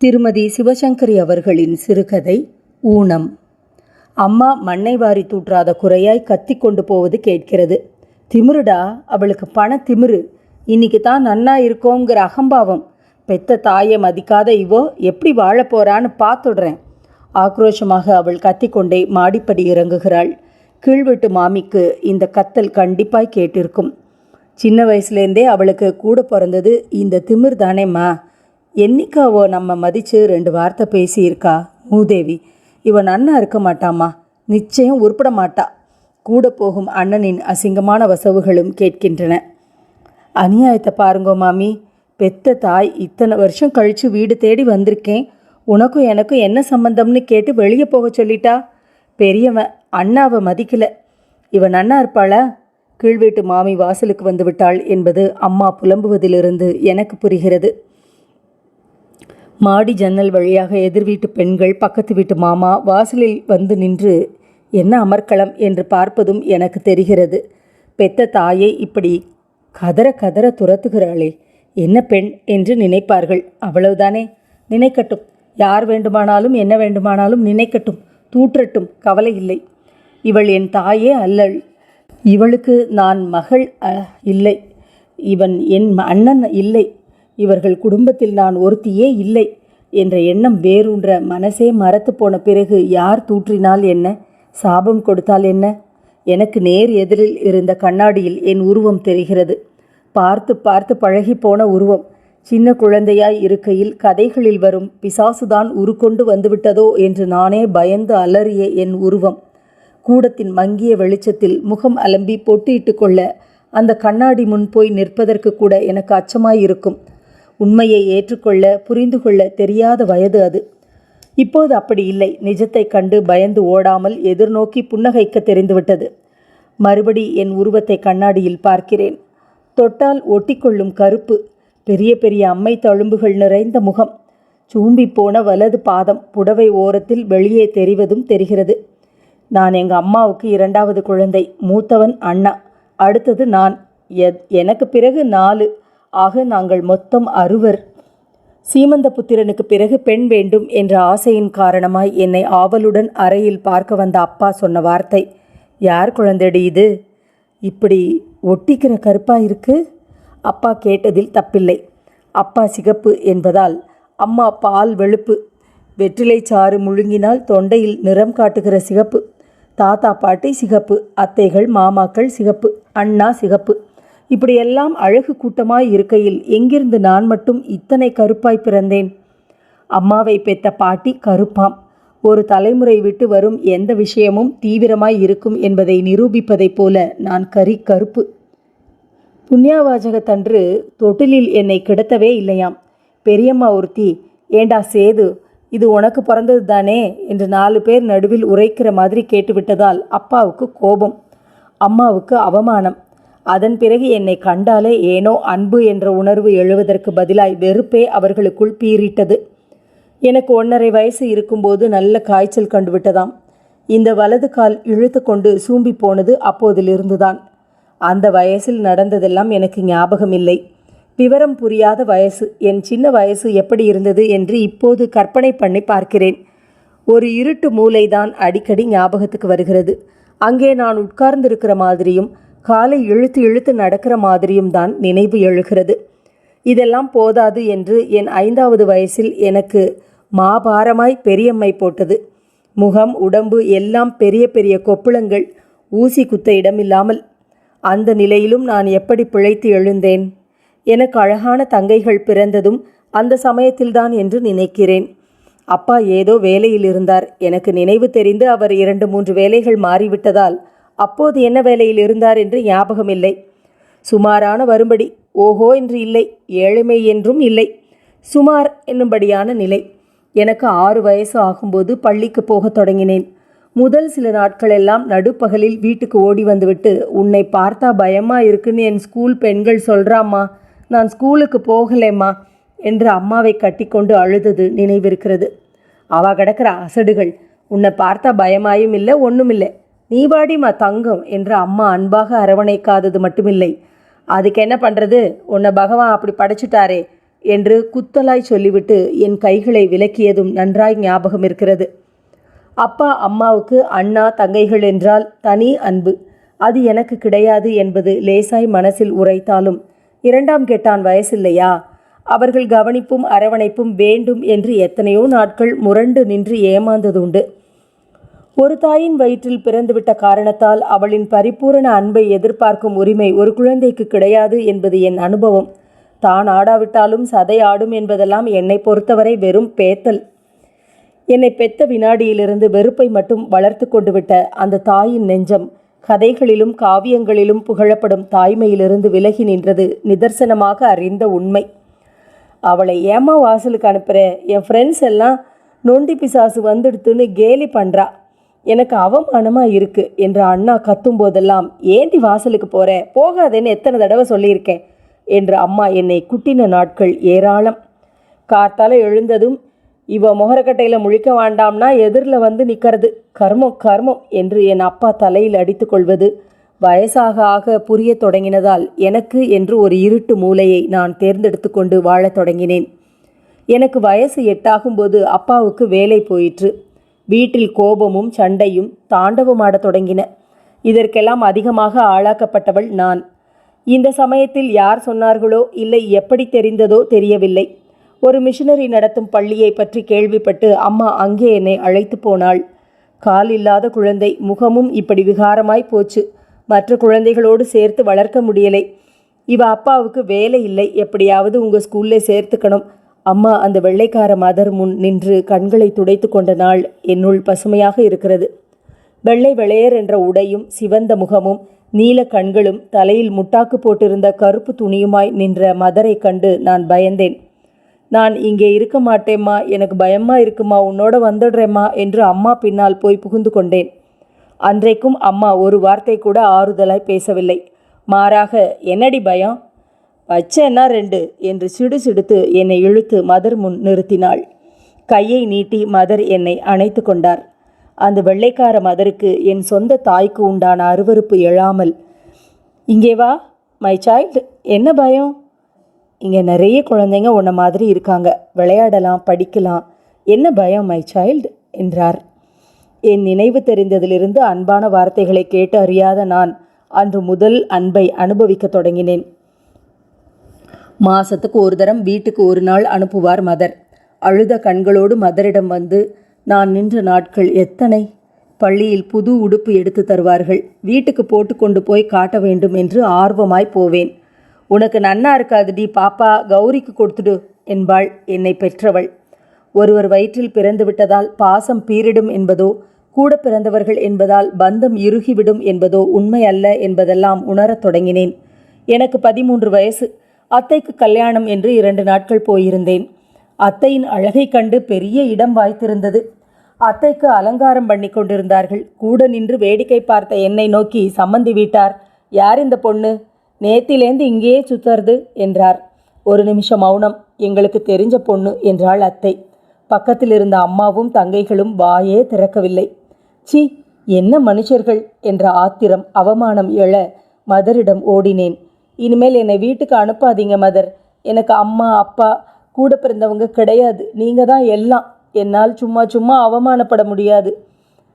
திருமதி சிவசங்கரி அவர்களின் சிறுகதை ஊனம். அம்மா மண்ணை வாரி தூற்றாத குறையாய் கத்தி கொண்டு போவது கேட்கிறது. திமிருடா அவளுக்கு பண திமிரு. இன்னைக்கு தான் நன்னா இருக்கோங்கிற அகம்பாவம். பெத்த தாயை மதிக்காத இவோ எப்படி வாழப்போறான்னு பார்த்துடுறேன். ஆக்ரோஷமாக அவள் கத்திக்கொண்டே மாடிப்படி இறங்குகிறாள். கீழ்வீட்டு மாமிக்கு இந்த கத்தல் கண்டிப்பாய் கேட்டிருக்கும். சின்ன வயசுலேருந்தே அவளுக்கு கூட பிறந்தது இந்த திமிர் தானேம்மா என்னைக்காவோ நம்ம மதித்து ரெண்டு வார்த்தை பேசியிருக்கா? மூதேவி. இவன் அண்ணா இருக்க மாட்டாமா நிச்சயம் உருப்பட மாட்டா. கூட போகும் அண்ணனின் அசிங்கமான வசவுகளும் கேட்கின்றன. அநியாயத்தை பாருங்கோ மாமி. பெத்த தாய் இத்தனை வருஷம் கழித்து வீடு தேடி வந்திருக்கேன். உனக்கும் எனக்கும் என்ன சம்பந்தம்னு கேட்டு வெளியே போக சொல்லிட்டா? பெரியவன் அண்ணாவை மதிக்கல. இவன் அண்ணா இருப்பாளா? கீழ்வீட்டு மாமி வாசலுக்கு வந்து விட்டாள் என்பது அம்மா புலம்புவதிலிருந்து எனக்கு புரிகிறது. மாடி ஜன்னல் வழியாக எதிர் வீட்டு பெண்கள் பக்கத்து வீட்டு மாமா வாசலில் வந்து நின்று என்ன அமர்க்களம்? என்று பார்ப்பதும் எனக்கு தெரிகிறது. பெத்த தாயை இப்படி கதற கதற துரத்துகிறாளே என்ன பெண்? என்று நினைப்பார்கள். அவ்வளவுதானே நினைக்கட்டும். யார் வேண்டுமானாலும் என்ன வேண்டுமானாலும் நினைக்கட்டும். தூற்றட்டும் கவலை இல்லை. இவள் என் தாயே அல்லள். இவளுக்கு நான் மகள் அ, இல்லை. இவன் என் அண்ணன் இல்லை. இவர்கள் குடும்பத்தில் நான் ஒருத்தியே இல்லை என்ற எண்ணம் வேரூன்ற மனசே மரத்து போன பிறகு யார் தூற்றினால் என்ன? சாபம் கொடுத்தால் என்ன? எனக்கு நேர் எதிரில் இருந்த கண்ணாடியில் என் உருவம் தெரிகிறது. பார்த்து பார்த்து பழகி போன உருவம். சின்ன குழந்தையாய் இருக்கையில் கதைகளில் வரும் பிசாசுதான் உருக்கொண்டு வந்துவிட்டதோ என்று நானே பயந்து அலறிய என் உருவம். கூடத்தின் மங்கிய வெளிச்சத்தில் முகம் அலம்பி பொட்டியிட்டு கொள்ள அந்த கண்ணாடி முன் போய் நிற்பதற்கு கூட எனக்கு அச்சமாயிருக்கும். உண்மையை ஏற்றுக்கொள்ள புரிந்து கொள்ள தெரியாத வயது அது. இப்போது அப்படி இல்லை. நிஜத்தை கண்டு பயந்து ஓடாமல் எதிர்நோக்கி புன்னகைக்க தெரிந்துவிட்டது. மறுபடி என் உருவத்தை கண்ணாடியில் பார்க்கிறேன். தொட்டால் ஒட்டிக்கொள்ளும் கருப்பு பெரிய பெரிய அம்மை தழும்புகள் நிறைந்த முகம் சூம்பி போன வலது பாதம் புடவை ஓரத்தில் வெளியே தெரிவதும் தெரிகிறது. நான் எங்கள் அம்மாவுக்கு இரண்டாவது குழந்தை மூத்தவன் அண்ணா அடுத்தது நான். எத்- எனக்கு பிறகு நாலு ஆக நாங்கள் மொத்தம் அறுவர். சீமந்த புத்திரனுக்கு பிறகு பெண் வேண்டும் என்ற ஆசையின் காரணமாய் என்னை ஆவலுடன் அறையில் பார்க்க வந்த அப்பா சொன்ன வார்த்தை யார் குழந்தைடி இது? இப்படி ஒட்டிக்கிற கருப்பா இருக்கு? அப்பா கேட்டதில் தப்பில்லை. அப்பா சிகப்பு என்பதால் அம்மா பால் வெளுப்பு வெற்றிலை சாறு முழுங்கினால் தொண்டையில் நிறம் காட்டுகிற சிகப்பு தாத்தா பாட்டி சிகப்பு அத்தைகள் மாமாக்கள் சிகப்பு அண்ணா சிகப்பு. இப்படியெல்லாம் அழகு கூட்டமாய் இருக்கையில் எங்கிருந்து நான் மட்டும் இத்தனை கருப்பாய் பிறந்தேன்? அம்மாவை பெத்த பாட்டி கருப்பாம். ஒரு தலைமுறை விட்டு வரும் எந்த விஷயமும் தீவிரமாய் இருக்கும் என்பதை நிரூபிப்பதைப் போல நான் கரி கருப்பு. புண்ணியாவாஜகத்தன்று தொட்டிலில் என்னை கிடத்தவே இல்லையாம். பெரியம்மா ஒருத்தி ஏண்டா சேது இது உனக்கு பிறந்தது தானே? என்று நாலு பேர் நடுவில் உரைக்கிற மாதிரி கேட்டுவிட்டதால் அப்பாவுக்கு கோபம் அம்மாவுக்கு அவமானம். அதன் பிறகு என்னை கண்டாலே ஏனோ அன்பு என்ற உணர்வு எழுவதற்கு பதிலாய் வெறுப்பே அவர்களுக்குள் பீறிட்டது. எனக்கு ஒன்றரை வயசு இருக்கும்போது நல்ல காய்ச்சல் கண்டுவிட்டதாம். இந்த வலது கால் இழுத்து கொண்டு சூம்பி போனது அப்போதிலிருந்துதான். அந்த வயசில் நடந்ததெல்லாம் எனக்கு ஞாபகம் இல்லை விவரம் புரியாத வயசு என் சின்ன வயசு எப்படி இருந்தது என்று இப்போது கற்பனை பண்ணி பார்க்கிறேன். ஒரு இருட்டு மூளைதான் அடிக்கடி ஞாபகத்துக்கு வருகிறது. அங்கே நான் உட்கார்ந்திருக்கிற மாதிரியும் காலை இழுத்து இழுத்து நடக்கிற மாதிரியும் தான் நினைவு எழுகிறது. இதெல்லாம் போதாது என்று என் ஐந்தாவது வயசில் எனக்கு மாபாரமாய் பெரியம்மை போட்டது. முகம் உடம்பு எல்லாம் பெரிய பெரிய கொப்புளங்கள் ஊசி குத்த இடமில்லாமல். அந்த நிலையிலும் நான் எப்படி பிழைத்து எழுந்தேன்? எனக்கு அழகான தங்கைகள் பிறந்ததும் அந்த சமயத்தில்தான் என்று நினைக்கிறேன். அப்பா ஏதோ வேலையில் இருந்தார். எனக்கு நினைவு தெரிந்து அவர் இரண்டு மூன்று வேலைகள் மாறிவிட்டதால் அப்போது என்ன வேலையில் இருந்தார் என்று ஞாபகமில்லை. சுமாரான வரும்படி ஓஹோ என்று இல்லை ஏழ்மை என்றும் இல்லை. சுமார் என்னும்படியான நிலை. எனக்கு ஆறு வயசு ஆகும்போது பள்ளிக்கு போகத் தொடங்கினேன். முதல் சில நாட்களெல்லாம் நடுப்பகலில் வீட்டுக்கு ஓடி வந்துவிட்டு உன்னை பார்த்தா பயமா இருக்குன்னு என் ஸ்கூல் பெண்கள் சொல்கிறாம்மா நான் ஸ்கூலுக்கு போகலேம்மா என்று அம்மாவை கட்டிக்கொண்டு அழுதது நினைவிருக்கிறது. அவ கிடக்கிற அசடுகள் உன்னை பார்த்தா பயமாயும் இல்லை ஒன்றும் இல்லை நீ வாடிமா தங்கம் என்று அம்மா அன்பாக அரவணைக்காதது மட்டுமில்லை. அதுக்கு என்ன பண்ணுறது உன்னை பகவான் அப்படி படைச்சிட்டாரே என்று குத்தலாய் சொல்லிவிட்டு என் கைகளை விலக்கியதும் நன்றாய் ஞாபகம் இருக்கிறது. அப்பா அம்மாவுக்கு அண்ணா தங்கைகள் என்றால் தனி அன்பு. அது எனக்கு கிடையாது என்பது லேசாய் மனசில் உரைத்தாலும் இரண்டாம் கெட்டான் வயசில்லையா? அவர்கள் கவனிப்பும் அரவணைப்பும் வேண்டும் என்று எத்தனையோ நாட்கள் முரண்டு நின்று ஏமாந்ததுண்டு. ஒரு தாயின் வயிற்றில் பிறந்துவிட்ட காரணத்தால் அவளின் பரிபூரண அன்பை எதிர்பார்க்கும் உரிமை ஒரு குழந்தைக்கு கிடையாது என்பது என் அனுபவம். தான் ஆடாவிட்டாலும் சதை ஆடும் என்பதெல்லாம் என்னை பொறுத்தவரை வெறும் பேத்தல். என்னை பெத்த வினாடியிலிருந்து வெறுப்பை மட்டும் வளர்த்து கொண்டு விட்ட அந்த தாயின் நெஞ்சம் கதைகளிலும் காவியங்களிலும் புகழப்படும் தாய்மையிலிருந்து விலகி நின்றது நிதர்சனமாக அறிந்த உண்மை. அவளை ஏமா வாசலுக்கு அனுப்புகிற என் ஃப்ரெண்ட்ஸ் எல்லாம் நொண்டி பிசாசு வந்துடுத்துன்னு கேலி பண்ணுறா எனக்கு அவமானமாக இருக்கு என்று அண்ணா கத்தும் போதெல்லாம் ஏண்டி வாசலுக்கு போற? போகாதேன்னு எத்தனை தடவை சொல்லியிருக்கேன் என்று அம்மா என்னை குட்டின நாட்கள் ஏராளம். காத்தால எழுந்ததும் இவ முகரக்கட்டையில் முழிக்க வேண்டாம்னா எதிரில் வந்து நிற்கிறது கர்மம் கர்மம் என்று என் அப்பா தலையில் அடித்துக்கொள்வது வயசாக ஆக புரிய தொடங்கினதால் எனக்கு என்று ஒரு இருட்டு மூலையை நான் தேர்ந்தெடுத்து கொண்டு வாழத் தொடங்கினேன். எனக்கு வயசு எட்டாகும்போது அப்பாவுக்கு வேலை போயிற்று. வீட்டில் கோபமும் சண்டையும் தாண்டவமாடத் தொடங்கின. இதற்கெல்லாம் அதிகமாக ஆளாக்கப்பட்டவள் நான். இந்த சமயத்தில் யார் சொன்னார்களோ இல்லை எப்படி தெரிந்ததோ தெரியவில்லை. ஒரு மிஷினரி நடத்தும் பள்ளியை பற்றி கேள்விப்பட்டு அம்மா அங்கே என்னை அழைத்து போனாள். கால் இல்லாத குழந்தை முகமும் இப்படி விகாரமாய் போச்சு. மற்ற குழந்தைகளோடு சேர்த்து வளர்க்க முடியலை. இவ அப்பாவுக்கு வேலை இல்லை எப்படியாவது உங்கள் ஸ்கூல்ல சேர்த்துக்கணும். அம்மா அந்த வெள்ளைக்கார மதர் முன் நின்று கண்களை துடைத்து கொண்ட நாள் என்னுள் பசுமையாக இருக்கிறது. வெள்ளை வெளையர் என்ற உடையும் சிவந்த முகமும் நீல கண்களும் தலையில் முட்டாக்கு போட்டிருந்த கருப்பு துணியுமாய் நின்ற மதரை கண்டு நான் பயந்தேன். நான் இங்கே இருக்க மாட்டேம்மா எனக்கு பயமா இருக்குமா உன்னோட வந்துடுறேம்மா என்று அம்மா பின்னால் போய் புகுந்து கொண்டேன். அன்றைக்கும் அம்மா ஒரு வார்த்தை கூட ஆறுதலாய் பேசவில்லை. மாறாக என்னடி பயம்? வச்சேன்னா ரெண்டு என்று சிடு சிடுத்து என்னை இழுத்து மதர் முன் நிறுத்தினாள். கையை நீட்டி மதர் என்னை அணைத்து கொண்டார். அந்த வெள்ளைக்கார மதருக்கு என் சொந்த தாய்க்கு உண்டான அருவருப்பு எழாமல் இங்கே வா மை சைல்டு என்ன பயம்? இங்கே நிறைய குழந்தைங்க உன்ன மாதிரி இருக்காங்க. விளையாடலாம் படிக்கலாம். என்ன பயம் மை சைல்டு என்றார். என் நினைவு தெரிந்ததிலிருந்து அன்பான வார்த்தைகளை கேட்டு அறியாத நான் அன்று முதல் அன்பை அனுபவிக்க தொடங்கினேன். மாசத்துக்கு ஒரு தரம் வீட்டுக்கு ஒரு நாள் அனுப்புவார் மதர். அழுத கண்களோடு மதரிடம் வந்து நான் நின்ற நாட்கள் எத்தனை? பள்ளியில் புது உடுப்பு எடுத்து தருவார்கள். வீட்டுக்கு போட்டு கொண்டு போய் காட்ட வேண்டும் என்று ஆர்வமாய் போவேன். உனக்கு நன்னா இருக்காதுடி பாப்பா. கௌரிக்கு கொடுத்துடு என்பாள் என்னை பெற்றவள். ஒருவர் வயிற்றில் பிறந்து விட்டதால் பாசம் பீரிடும் என்பதோ கூட பிறந்தவர்கள் என்பதால் பந்தம் இறுகிவிடும் என்பதோ உண்மை அல்ல என்பதெல்லாம் உணரத் தொடங்கினேன். எனக்கு பதிமூன்று வயசு. அத்தைக்கு கல்யாணம் என்று இரண்டு நாட்கள் போயிருந்தேன். அத்தையின் அழகை கண்டு பெரிய இடம் வாய்த்திருந்தது. அத்தைக்கு அலங்காரம் பண்ணி கொண்டிருந்தார்கள். கூட நின்று வேடிக்கை பார்த்த என்னை நோக்கி சம்மந்தி வீட்டார் யார் இந்த பொண்ணு? நேத்திலேந்து இங்கேயே சுத்தறது என்றார். ஒரு நிமிஷம் மௌனம். எங்களுக்கு தெரிஞ்ச பொண்ணு என்றாள் அத்தை. பக்கத்தில் இருந்த அம்மாவும் தங்கைகளும் வாயே திறக்கவில்லை. சி என்ன மனுஷர்கள்? என்ற ஆத்திரம் அவமானம் எழ மதரிடம் ஓடினேன். இனிமேல் என்னை வீட்டுக்கு அனுப்பாதீங்க மதர் எனக்கு அம்மா அப்பா கூட பிறந்தவங்க கிடையாது. நீங்கள் தான் எல்லாம். என்னால் சும்மா சும்மா அவமானப்பட முடியாது.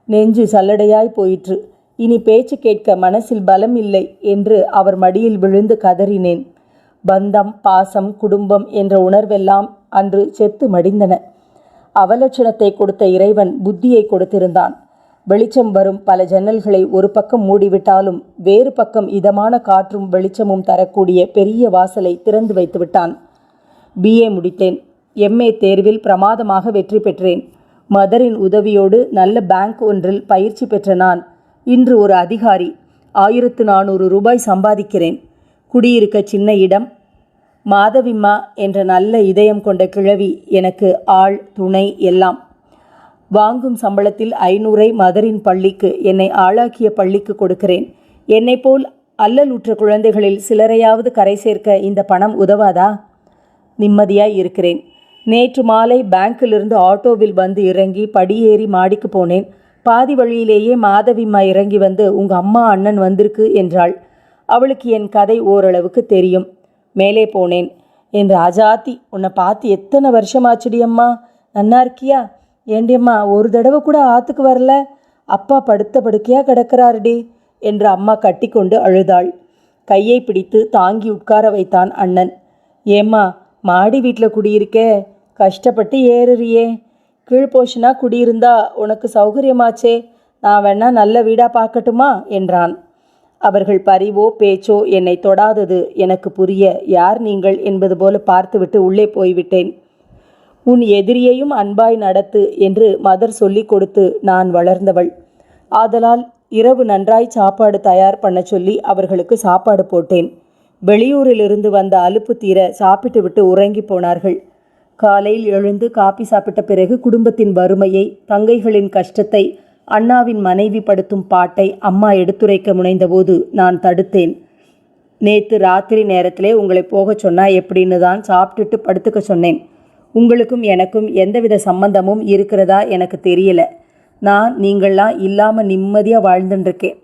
நெஞ்சு சல்லடையாய் போயிற்று. இனி பேச்சு கேட்க மனசில் பலம் இல்லை என்று அவர் மடியில் விழுந்து கதறினேன். பந்தம் பாசம் குடும்பம் என்ற உணர்வெல்லாம் அன்று செத்து மடிந்தன. அவலட்சணத்தை கொடுத்த இறைவன் புத்தியை கொடுத்திருந்தான். வெளிச்சம் வரும் பல ஜன்னல்களை ஒரு பக்கம் மூடிவிட்டாலும் வேறு பக்கம் இதமான காற்றும் வெளிச்சமும் தரக்கூடிய பெரிய வாசலை திறந்து வைத்து விட்டான். பிஏ முடித்தேன். எம்ஏ தேர்வில் பிரமாதமாக வெற்றி பெற்றேன். மதரின் உதவியோடு நல்ல பேங்க் ஒன்றில் பயிற்சி பெற்ற நான். இன்று ஒரு அதிகாரி ஆயிரத்து நானூறு ரூபாய் சம்பாதிக்கிறேன். குடியிருக்க சின்ன இடம். மாதவிம்மா என்ற நல்ல இதயம் கொண்ட கிழவி எனக்கு ஆள் துணை எல்லாம். வாங்கும் சம்பளத்தில் ஐநூறை மதரின் பள்ளிக்கு என்னை ஆளாக்கிய பள்ளிக்கு கொடுக்கிறேன். என்னை போல் அல்லலுற்ற குழந்தைகளில் சிலரையாவது கரை சேர்க்க இந்த பணம் உதவாதா? நிம்மதியாய் இருக்கிறேன். நேற்று மாலை பேங்கிலிருந்து ஆட்டோவில் வந்து இறங்கி படியேறி மாடிக்கு போனேன். பாதி வழியிலேயே மாதவிம்மா இறங்கி வந்து உங்க அம்மா அண்ணன் வந்திருக்கு என்றாள். அவளுக்கு என் கதை ஓரளவுக்கு தெரியும். மேலே போனேன். என் ராஜாத்தி உன்னை பார்த்து எத்தனை வருஷமாச்சுடி அம்மா? நன்னா இருக்கியா? ஏண்டியம்மா ஒரு தடவை கூட ஆத்துக்கு வரல. அப்பா படுத்த படுக்கையாக கிடக்கிறாருடி என்று அம்மா கட்டிக்கொண்டு அழுதாள். கையை பிடித்து தாங்கி உட்கார வைத்தான் அண்ணன். ஏம்மா மாடி வீட்டில் குடியிருக்கே? கஷ்டப்பட்டு ஏறுறியே. கீழ்போஷனா குடியிருந்தா உனக்கு சௌகரியமாச்சே. நான் வேணா நல்ல வீடாக பார்க்கட்டுமா? என்றான். அவர்கள் பரிவோ பேச்சோ என்னை தொடாதது எனக்கு புரிய யார் நீங்கள் என்பது போல பார்த்துவிட்டு உள்ளே போய்விட்டேன். உன் எதிரியையும் அன்பாய் நடத்து என்று மதர் சொல்லிக் கொடுத்து நான் வளர்ந்தவள். ஆதலால் இரவு நன்றாய் சாப்பாடு தயார் பண்ண சொல்லி அவர்களுக்கு சாப்பாடு போட்டேன். வெளியூரிலிருந்து வந்த அலுப்பு தீர சாப்பிட்டு விட்டு உறங்கி போனார்கள். காலையில் எழுந்து காப்பி சாப்பிட்ட பிறகு குடும்பத்தின் வறுமையை தங்கைகளின் கஷ்டத்தை அண்ணாவின் மனைவி படுத்தும் பாட்டை அம்மா எடுத்துரைக்க முனைந்தபோது நான் தடுத்தேன். நேற்று ராத்திரி நேரத்திலே உங்களை போகச் சொன்னா எப்படின்னு தான் சாப்பிட்டுட்டு படுத்துக்க சொன்னேன். உங்களுக்கும் எனக்கும் எந்தவித சம்பந்தமும் இருக்கிறதா எனக்கு தெரியல. நான் நீங்கள்லாம் இல்லாமல் நிம்மதியாக வாழ்ந்துட்டுருக்கேன்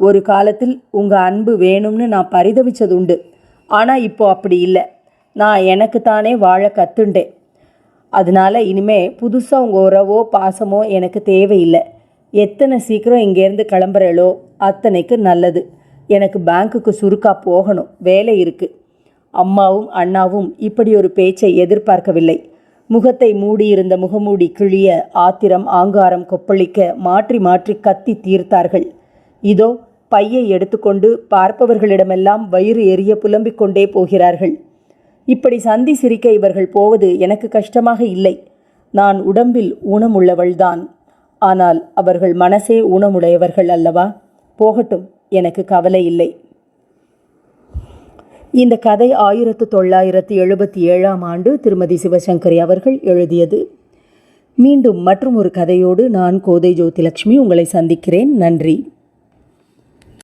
ஒரு காலத்தில் உங்கள் அன்பு வேணும்னு நான் பரிதவிச்சது உண்டு ஆனால் இப்போ அப்படி இல்லை. நான் எனக்கு தானே வாழ கற்றுண்டேன் அதனால இனிமே புதுசாக உங்கள் உறவோ பாசமோ எனக்கு தேவையில்லை. எத்தனை சீக்கிரம் இங்கேருந்து கிளம்புறளோ அத்தனைக்கு நல்லது. எனக்கு பேங்க்குக்கு சுருக்கா போகணும். வேலை இருக்குது அம்மாவும் அண்ணாவும் இப்படி ஒரு பேச்சை எதிர்பார்க்கவில்லை. முகத்தை மூடியிருந்த முகமூடி கிழிய ஆத்திரம் ஆங்காரம் கொப்பளிக்க மாற்றி மாற்றி கத்தி தீர்த்தார்கள். இதோ பையை எடுத்துக்கொண்டு பார்ப்பவர்களிடமெல்லாம் வயிறு எரிய புலம்பிக் கொண்டே போகிறார்கள். இப்படி சந்தி சிரிக்க இவர்கள் போவது எனக்கு கஷ்டமாக இல்லை. நான் உடம்பில் ஊனமுள்ளவள்தான். ஆனால் அவர்கள் மனசே ஊனமுடையவர்கள் அல்லவா? போகட்டும் எனக்கு கவலை இல்லை. இந்த கதை ஆயிரத்து தொள்ளாயிரத்து எழுபத்தி ஏழாம் ஆண்டு திருமதி சிவசங்கரி அவர்கள் எழுதியது. மீண்டும் மற்றும் ஒரு கதையோடு நான் கோதை ஜோதிலட்சுமி உங்களை சந்திக்கிறேன். நன்றி.